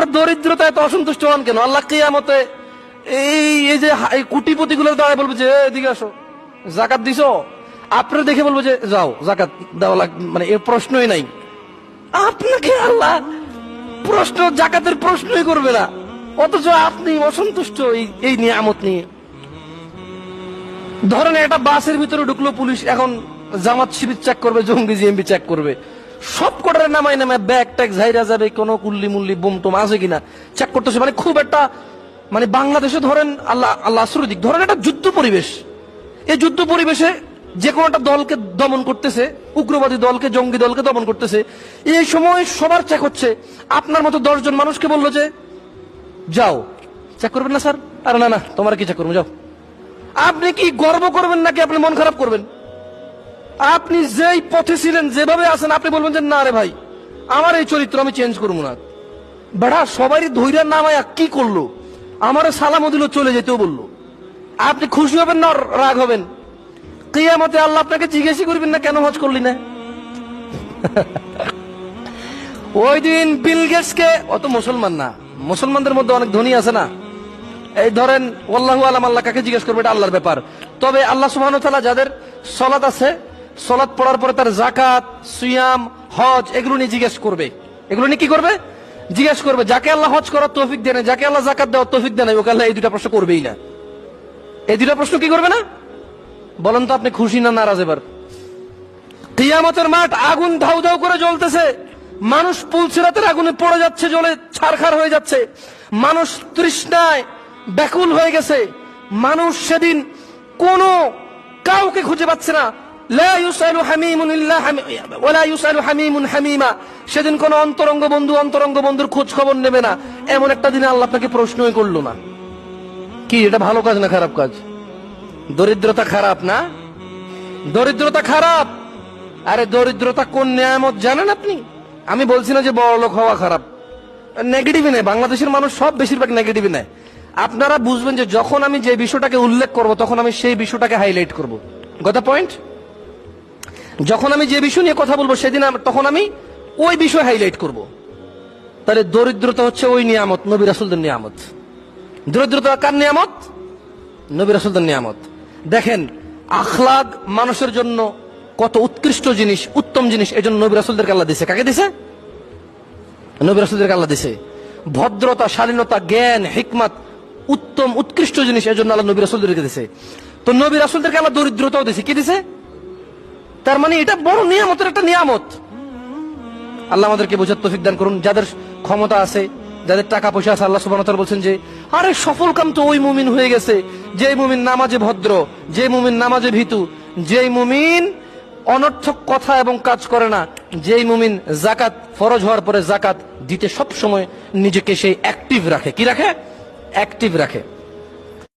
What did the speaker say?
আপনার দরিদ্রতা এত অসন্তুষ্ট হন কেন? আল্লাহ কিয়ামতে এই এই যে কোটিপতি গুলো দাঁড়ায় বলবে যে "এ, এদিকে আসো। জাকাত দিছো? আপনার দেখে বলব যে যাও জাকাত দেওয়া লাগ মানে এর প্রশ্নই নাই। আপনাকে আল্লাহ প্রশ্ন জাকাতের প্রশ্নই করবে না। অথচ আপনি অসন্তুষ্ট এই নিয়ামত নিয়ে। ধরেন একটা বাসের ভিতরে ঢুকলো পুলিশ এখন জামাত শিবির চেক করবে জঙ্গি জিএমবি চেক করবে। সব কটার নামাই নামে ব্যাগ ট্যাগ ঝাইরা যাবে, কোনো কুল্লি মুল্লি বোম টোম আছে কিনা? চেক করতেছে মানে খুব একটা মানে বাংলাদেশে ধরেন আল্লাহ আল্লাহ আসরুদিক ধরেন একটা যুদ্ধ পরিবেশ। এই যুদ্ধ পরিবেশে যে কোনো একটা দলকে দমন করতেছে, উগ্রবাদী দলকে, জঙ্গি দলকে দমন করতেছে। এই সময় সবার চেক হচ্ছে। আপনার মতো দশজন মানুষকে বলল যে, যাও। চেক করবেন না, স্যার? আরে না না, তোমার কি চেক করব? যাও। আপনি কি গর্ব করবেন নাকি আপনি মন খারাপ করবেন? আপনি যেই পথে ছিলেন, যেভাবে আছেন, আপনি বলবেন যে, না রে ভাই, আমার এই চরিত্র আমি চেঞ্জ করব না। বেড়া সবারই ধৈর্য নামায়া কি করল? আমার সালাম দিল, চলে যেতেও বলল। আপনি খুশি হবেন না রাগ হবেন? কিয়ামতে আল্লাহ আপনাকে জিজ্ঞেসই করবেন না, কেন হজ করলি না? ওই দিন বিল গেটসকে অত মুসলমান না, মুসলমানদের মধ্যে অনেক ধনী আছে না। এই ধরেন ওল্লাহু আলাম, আল্লাহ কাকে জিজ্ঞেস করবে? এটা আল্লাহর ব্যাপার। তবে আল্লাহ তাআলা যাদের সলাত আছে সলাত পড়ার পরে তার জাকাত সুয়াম, হজ, এগুলো নিয়ে জিজ্ঞেস করবে। এগুলো নিয়ে কি করবে? জিজ্ঞেস করবে, যাকে আল্লাহ হজ করার তৌফিক দেয় না যাকে আল্লাহ জাকাত দেওয়ার তৌফিক দেয় না ওকে আল্লাহ এই দুটা প্রশ্ন করবেই না। এই দুটা প্রশ্ন কি করবে না? বলেন তো আপনি খুশি না নারাজ এবার। কিয়ামতের মাঠ আগুন ধাউ ধাউ করে জ্বলতেছে। মানুষ পুলসিরাতের আগুনে পড়ে যাচ্ছে, জ্বলে ছারখার হয়ে যাচ্ছে। মানুষ তৃষ্ণায় ব্যাকুল হয়ে গেছে। মানুষ সেদিন কোনো কাউকে খুঁজে পাচ্ছে না। লা ইউসাইলু হামিমুন ইল্লা ওয়ালা ইউসাইলু হামিমুন হামিমা। সেদিন কোন অন্তরঙ্গ বন্ধু অন্তরঙ্গ বন্ধুর খোঁজ খবর নেবে না। এমন একটা দিনে আল্লাহ আপনাকে প্রশ্নই করল না। কি, এটা ভালো কাজ না খারাপ কাজ? দরিদ্রতা খারাপ না? দরিদ্রতা খারাপ! আরে দরিদ্রতা কোন নিয়ামত জানেন আপনি? আমি বলছি না যে বড় লোক হওয়া খারাপ। নেগেটিভই নেই, বাংলাদেশের মানুষ সব বেশিরভাগ নেগেটিভ নেয়। আপনারা বুঝবেন যে যখন আমি যে বিষয়টাকে উল্লেখ করব, তখন আমি সেই বিষয়টাকে হাইলাইট করব। গত পয়েন্ট যখন আমি যে বিষয় নিয়ে কথা বলব সেদিন তখন আমি ওই বিষয় হাইলাইট করব। তাহলে দরিদ্রতা হচ্ছে ওই নিয়ামত, নবী রাসুলদের নিয়ামত। দরিদ্রতা কার নিয়ামত? নবী রাসুলদের নিয়ামত। দেখেন আখলাগ মানুষের জন্য কত উৎকৃষ্ট জিনিস, উত্তম জিনিস এই জন্য নবী রাসুলদেরকে আল্লাহ দিছে। কাকে দিছে? নবী রাসুলদেরকে আল্লাহ দিছে। ভদ্রতা, শালীনতা, জ্ঞান, হিকমত, উত্তম, উৎকৃষ্ট জিনিস এই জন্য আল্লাহ নবী রাসুলদেরকে দিছে। তো নবী রাসুলদেরকে আল্লাহ দরিদ্রতাও দিছে। কি দিছে? তার মানে এটা বড় নিয়ামতের একটা নিয়ামত। আল্লাহ আমাদেরকে বোঝার তৌফিক দান করুন। যাদের ক্ষমতা আছে, যাদের টাকা পয়সা আছে, আল্লাহ তাআলা বলছেন যে, আরে, সফল কাম তো ওই মুমিন হয়ে গেছে। যে মুমিন নামাজে ভদ্র যে মুমিন নামাজে ভীতু, যেই মুমিন অনর্থক কথা এবং কাজ করে না, যেই মুমিন জাকাত ফরজ হওয়ার পরে জাকাত দিতে সব সময় নিজেকে সেই অ্যাক্টিভ রাখে। কি রাখে? অ্যাক্টিভ রাখে।